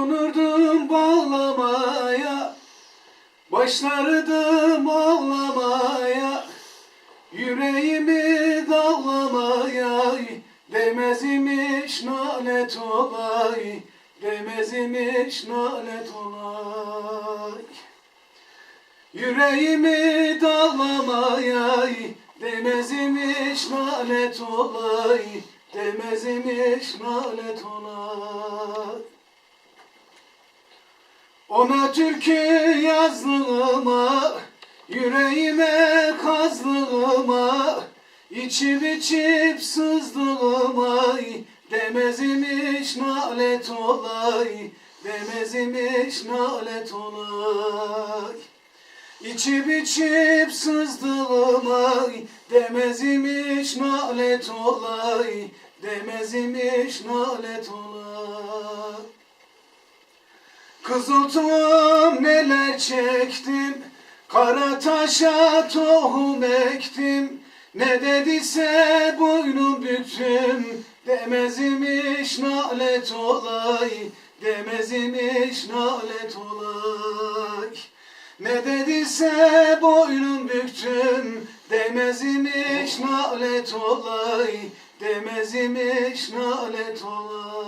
Dokunurdum bağlamaya Başlardım ağlamaya Yüreğimi dağlamaya Demez imiş nalet olay Demez imiş nalet olay Yüreğimi dağlamaya Demez imiş nalet olay Demez imiş nalet olay Ona türkü yazdığıma Yüreğime kazdığıma içip içip sızdığıma Demez imiş nalet olay Demez imiş nalet olay. İçip içip sızdığıma Demez imiş nalet olay Demez imiş nalet olay Kızıltım neler çektim? Kara taşa tohum ektim. Ne dediyse boynum büktüm Demez imiş nalet olay Demez imiş nalet olay. Ne dediyse boynum büktüm. Demez imiş nalet olay Demez imiş nalet olay